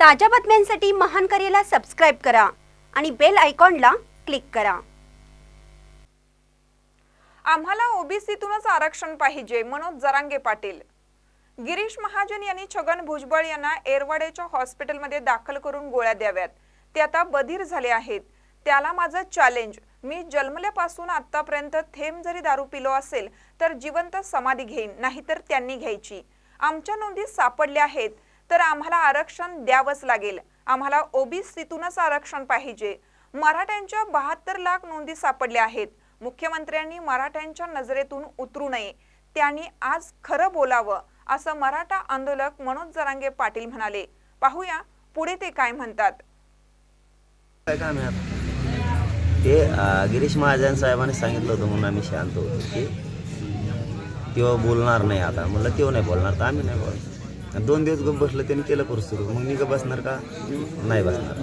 ताज्या बातम्यांसाठी महान करेला सबस्क्राईब करा आणि बेल आयकॉनला क्लिक करा. आम्हाला ओबीसीतूनच आरक्षण पाहिजे मनोज जरांगे पाटील. गिरीश महाजन यांनी छगन भुजबळ यांना एरवाडेच्या हॉस्पिटलमध्ये दाखल करून गोळ्या द्याव्यात. ते आता बधीर झाले आहेत. त्याला माझं चॅलेंज मी जन्मल्यापासून आतापर्यंत थेंब जरी दारू पिलो असेल तर जिवंत समाधी घेईन नाहीतर त्यांनी घ्यायची. आमच्या नोंदी सापडल्या आहेत. तर आम्हाला आरक्षण द्यावंच लागेल. आम्हाला ओबीसीतूनच आरक्षण पाहिजे. मराठ्यांच्या बहात्तर लाख नोंदी सापडल्या आहेत. मुख्यमंत्र्यांनी मराठ्यांच्या नजरेतून उतरू नये. त्यांनी आज खरं बोलावं असं मराठा आंदोलक मनोज जरांगे पाटील म्हणाले. पाहूया पुढे ते काय म्हणतात. ते गिरीश महाजन साहेबांनी सांगितलं होतं म्हणून आम्ही शांत होतो की तेव्हा बोलणार नाही आता. म्हणलं तेव्हा नाही बोलणार तर आम्ही नाही बोलणार. आणि दोन दिवस गप बसलं त्यांनी केलं करू सुरू. मग मी गप बसणार का? नाही बसणार.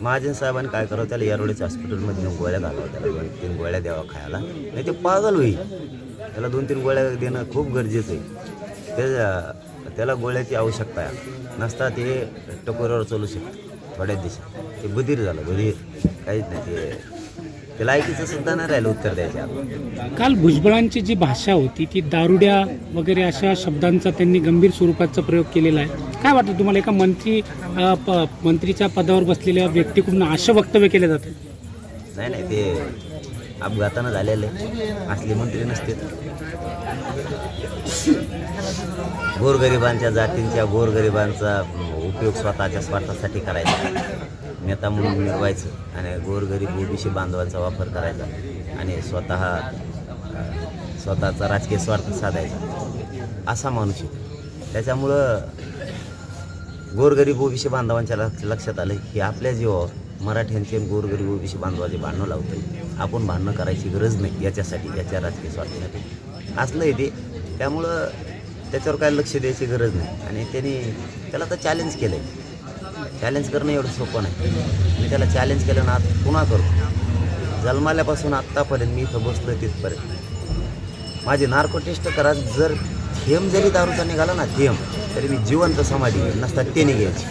महाजन साहेबांनी काय करावं त्याला यारोडीच्या हॉस्पिटलमध्ये नेऊन गोळ्या घालावं त्याला दोन तीन गोळ्या द्यावा खायला. नाही ते पागल होईल. त्याला दोन तीन गोळ्या देणं खूप गरजेचं आहे. त्याच्या त्याला गोळ्याची आवश्यकता आहे. नसता ते टकोऱ्यावर चालू शकतं. थोड्याच दिवसात. ते बधीर झालं बधीर. काहीच नाही ते त्याला ऐकीचं सुद्धा नाही राहिलं उत्तर काल भुजबळांची जी भाषा होती ती दारुड्या वगैरे अशा शब्दांचा त्यांनी गंभीर स्वरूपाचा प्रयोग केलेला आहे. काय वाटतं तुम्हाला? एका मंत्री मंत्रीच्या पदावर बसलेल्या व्यक्तीकडून अशा वक्तव्य केले जाते? नाही नाही ते अपघातानं झालेले. असले मंत्री नसते. गोरगरिबांच्या जातींच्या गोरगरिबांचा उपयोग स्वतःच्या स्वार्थासाठी करायचा. नेता म्हणून मिळवायचं आणि गोरगरीब ओबीसी बांधवांचा वापर करायचा आणि स्वतः स्वतःचा राजकीय स्वार्थ साधायचा. असा माणूस आहे. त्याच्यामुळं गोरगरीब ओबीसी बांधवांच्या लक्ष लक्षात आलं की आपल्या जीवावर मराठ्यांचे गोरगरीब ओबीसी बांधवाचे भांडणं लावतं आपण भांडणं करायची गरज नाही याच्यासाठी याच्या राजकीय स्वार्थासाठी. असलं आहे ते. त्यामुळं त्याच्यावर काय लक्ष द्यायची गरज नाही. आणि त्यांनी त्याला तर चॅलेंज केलं आहे चॅलेंज करणं एवढं सोपं नाही. मी त्याला चॅलेंज केलं ना आता पुन्हा करतो. जन्माल्यापासून आत्तापर्यंत मी इथं बसलो तिथपर्यंत. माझी नार्को टेस्ट करा जर थेंब जरी दारूचा निघाला ना थेंब तरी मी जिवंत समाधी घेईन. नसतात त्याने घ्यायची.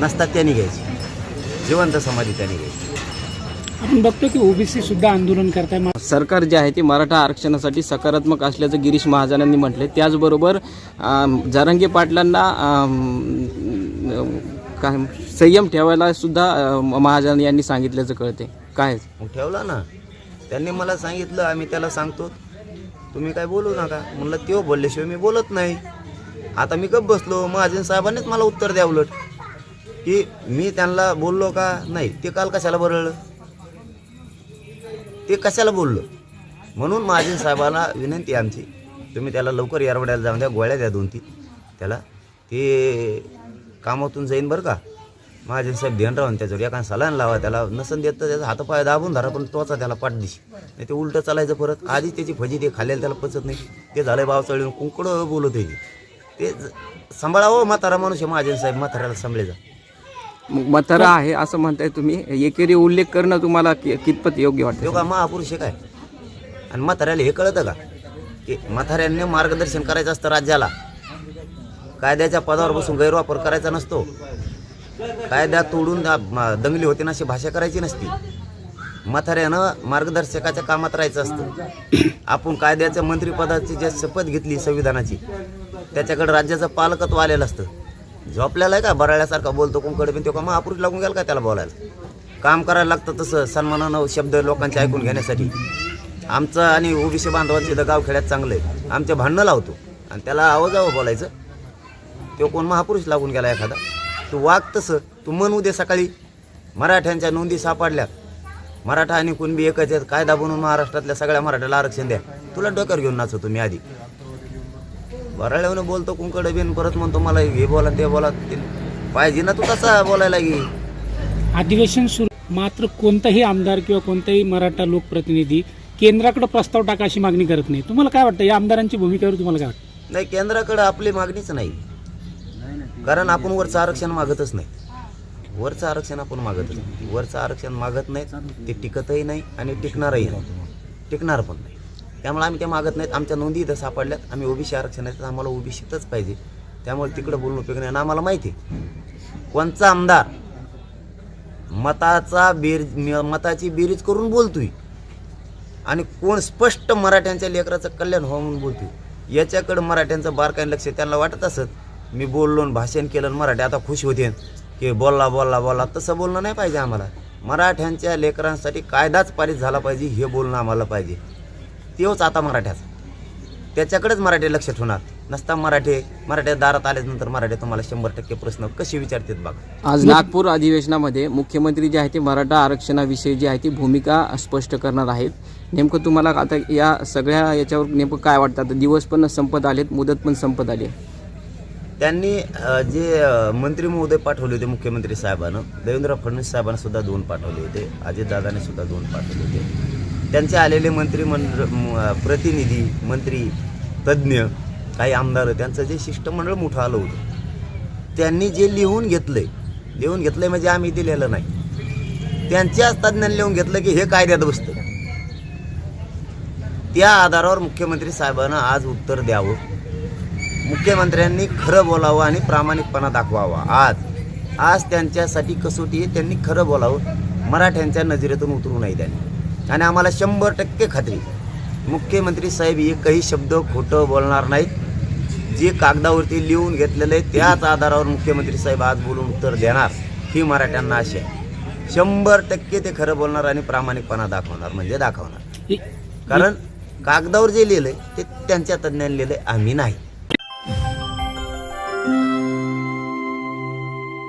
नसतात त्याने घ्यायची. जिवंत समाधी त्याने घ्यायची. आपण बघतो की ओबीसी सुद्धा आंदोलन करताय. सरकार जे आहे ते मराठा आरक्षणासाठी सकारात्मक असल्याचं गिरीश महाजनांनी म्हटले त्याचबरोबर जारंगे पाटलांना काय संयम ठेवायला सुद्धा महाजन यांनी सांगितल्याचं कळते. काय? मग ठेवला ना. त्यांनी मला सांगितलं आम्ही त्याला सांगतो तुम्ही काय बोलू नका. म्हणलं त्यो बोलल्याशिवाय मी बोलत नाही. आता मी कप बसलो महाजन साहेबांनीच मला उत्तर द्या उलट. की मी त्यांना बोललो का? नाही. ते काल कशाला बरळलं ते कशाला बोललो? म्हणून महाजन साहेबांना विनंती आहे आमची तुम्ही त्याला लवकर यारवड्याला जाऊन द्या गोळ्या द्या दोन तीन त्याला ते कामातून जाईन बरं का. महाजन साहेब ध्यान राहून त्याच्यावर एका सलान लावा त्याला नसन देत तर त्याचा हातपाय दाबून धरा पण तोचा त्याला पाठ दिशी नाही ते उलटं चालायचं परत. आधी त्याची फजी ते खाल्लेलं त्याला पचत नाही. ते झालंय बाव चढून कुंकडं बोलत आहे ते. सांभाळावं म्हातारा माणूस आहे महाजन साहेब म्हाताऱ्याला सांभाळे जा मग म्हातारा आहे असं म्हणताय तुम्ही. एकेरी उल्लेख करणं तुम्हाला कि- कितपत योग्य तो वाटतं का महापुरुष आहे काय? आणि म्हाताऱ्याला हे कळतं का? की म्हाताऱ्यांनी मार्गदर्शन करायचं असतं राज्याला. कायद्याच्या पदावर बसून गैरवापर करायचा नसतो. कायदा तोडून दा- दंगली होते ना अशी भाषा करायची नसती. म्हाताऱ्यानं मार्गदर्शकाच्या कामात राहायचं असतं. आपण कायद्याच्या मंत्रिपदाची जे शपथ घेतली संविधानाची त्याच्याकडे राज्याचं पालकत्व आलेलं असतं. झोपल्याला आहे का बराळ्यासारखा बोलतो कोणकडे पण तो का? महापुरुष लागून गेला का त्याला बोलायला? काम करायला लागतं तसं सन्मानानं शब्द लोकांचे ऐकून घेण्यासाठी. आमचं आणि ओबीसी बांधवांचं इथं गावखेड्यात चांगलं आहे. आमचं भांडणं लावतो. आणि त्याला आवाजावं बोलायचं. तो कोण महापुरुष लागून गेला एखादा. तू वाग तसं तू म्हण उद्या सकाळी. मराठ्यांच्या नोंदी सापडल्या. मराठा आणि कुणबी एकच आहेत. कायदा बनवून महाराष्ट्रातल्या सगळ्या मराठ्याला आरक्षण द्या. तुला डोक्यावर घेऊन नाचतो तुम्ही आधी. बराळ्यावरून बोलतो कुंकडे बिन परत म्हणतो मला हे बोला ते बोला. ते पाहिजे ना तू तसा बोलायला गे अधिवेशन सुरू. मात्र कोणताही आमदार किंवा कोणताही मराठा लोकप्रतिनिधी केंद्राकडे प्रस्ताव टाका अशी मागणी करत नाही. तुम्हाला काय वाटतं? या आमदारांची भूमिकेवर तुम्हाला काय वाटतं? नाही केंद्राकडे आपली मागणीच नाही. कारण आपण वरचं आरक्षण मागतच नाही. वरचं आरक्षण आपण मागतच नाही. वरचं आरक्षण मागत नाही ते टिकतही नाही आणि टिकणारही नाही. टिकणार पण नाही. त्यामुळे आम्ही त्या मागत नाहीत. आमच्या नोंदी इथं सापडल्यात. आम्ही ओबीसी आरक्षण आहे तर आम्हाला ओबीसीतच पाहिजे. त्यामुळे तिकडं बोलणं उपयोग नाही. आणि आम्हाला माहिती आहे कोणचा आमदार मताचा बेर मताची बेरीज करून बोलतोय आणि कोण स्पष्ट मराठ्यांच्या लेकराचं कल्याण व्हावं म्हणून बोलतोय. याच्याकडं मराठ्यांचं बारकाईन लक्ष त्यांना वाटत असत मी बोललो आणि भाषण केलं आणि मराठी आता खुश होते. की बोलला बोलला बोलला. तसं बोलणं नाही पाहिजे आम्हाला. मराठ्यांच्या लेकरांसाठी कायदाच पारित झाला पाहिजे हे बोलणं आम्हाला पाहिजे. तेच आता मराठ्याचा. त्याच्याकडेच मराठी लक्ष ठेवणार. नसता मराठी मराठ्या दारात आल्यानंतर मराठी तुम्हाला शंभर टक्के प्रश्न कसे विचारतात बघा. आज नागपूर अधिवेशनामध्ये मुख्यमंत्री जे आहे ते मराठा आरक्षणाविषयी जी आहे ती भूमिका स्पष्ट करणार आहेत. नेमकं तुम्हाला आता या सगळ्या याच्यावर नेमकं काय वाटतं? आता दिवस पण संपत आलेत मुदत पण संपत आली आहे. त्यांनी जे मंत्री महोदय पाठवले होते मुख्यमंत्री साहेबानं देवेंद्र फडणवीस साहेबांना सुद्धा दोन पाठवले होते अजितदादाने सुद्धा दोन पाठवले होते. त्यांचे आलेले मंत्रिमंडळ प्रतिनिधी मंत्री तज्ज्ञ काही आमदार त्यांचं जे शिष्टमंडळ मोठं आलं होतं त्यांनी जे लिहून घेतलं आहे लिहून घेतलं आहे म्हणजे आम्ही दिलेलं नाही. त्यांच्याच तज्ज्ञांनी लिहून घेतलं की हे कायद्यात बसतं त्या आधारावर मुख्यमंत्री साहेबांना आज उत्तर द्यावं. मुख्यमंत्र्यांनी खरं बोलावं आणि प्रामाणिकपणा दाखवावा. आज आज त्यांच्यासाठी कसोटी आहे त्यांनी खरं बोलावं. मराठ्यांच्या नजरेतून उतरू नये त्यांनी. आणि आम्हाला शंभर टक्के खात्री मुख्यमंत्री साहेब एकही शब्द खोटं बोलणार नाहीत. जे कागदावरती लिहून घेतलेलं आहे त्याच आधारावर मुख्यमंत्री साहेब आज बोलून उत्तर देणार. ही मराठ्यांना आशा आहे. शंभर टक्के ते खरं बोलणार आणि प्रामाणिकपणा दाखवणार म्हणजे दाखवणार. कारण कागदावर जे लिहिलंय ते त्यांच्या तज्ज्ञांनी लिहिलंय आम्ही नाही.